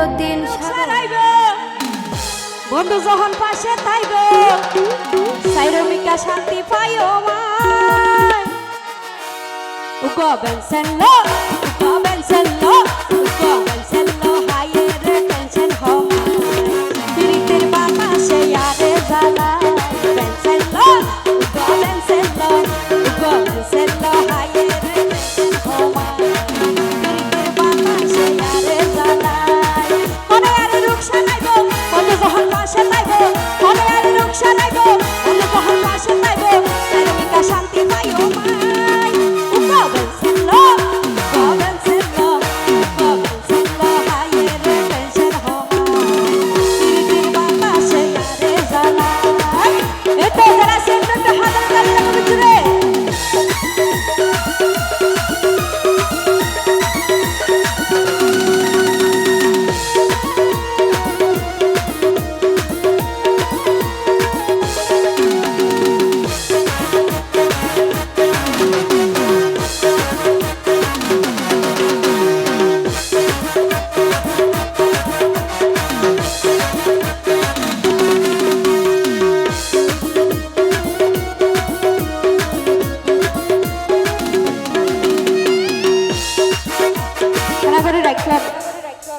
সারাইব বন্ধু যখন পাশে তাইব সাইরমিকা শান্তি পাইও মাই উগবেন সেল্লো উগবেন সেল্লো উগবেন সেল্লো হাইয়ে রে টেনশন হমাই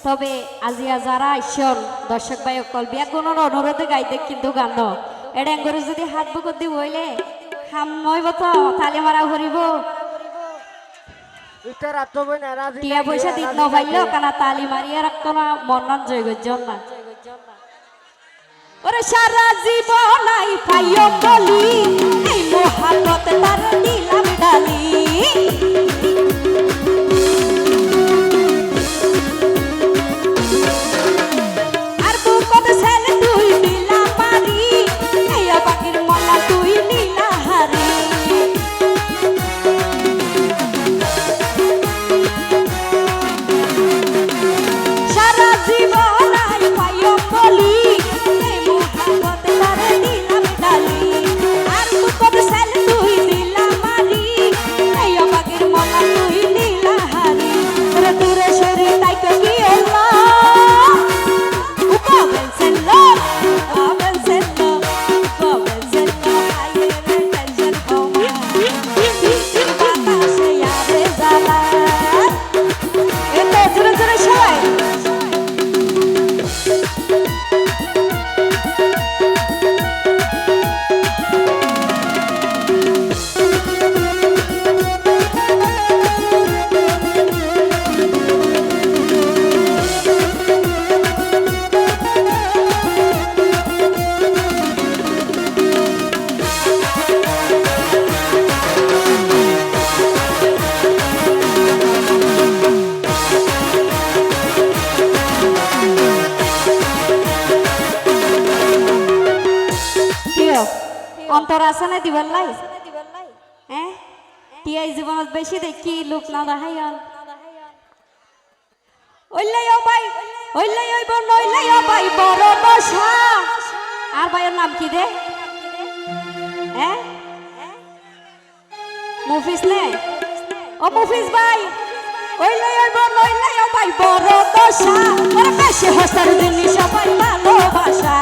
তবে আজিয়া যারা আইসন দর্শক ভাই অকল বিয়া কোনো অনুরোধে গাইতে কিন্তু গান এডেং করে যদি হাত বুকত দি বইলে খাম তো তালি মারা টিয়া পয়সা দিত নভাইল কানা তালি মারিয়া রাখতো না মন্নান জয়গজন না ওরে সারা জীবন আই পাইও বলি এই মহাবত তার দিলাম ডালি। অন্তর আছে না দিবার লাই হ্যাঁ টিয়াই জীবনত বেশি দেখি লোক না দেখাই ওইলাই ও ভাই ওইলাই ওই বোন ওইলাই ও ভাই বড় বসা আর ভাইয়ের নাম কি রে হ্যাঁ মুফিস নে? ও মুফিস ভাই ওইলাই ওই বোন ওইলাই ও ভাই বড় দশা ওরা বেশি হস্তার দিনই সবাই ভালোবাসা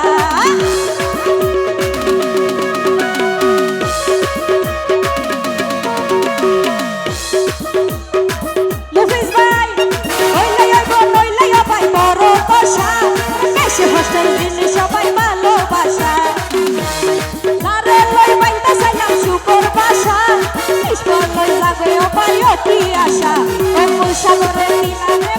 ভাই আশা ও সাগরের সাগরে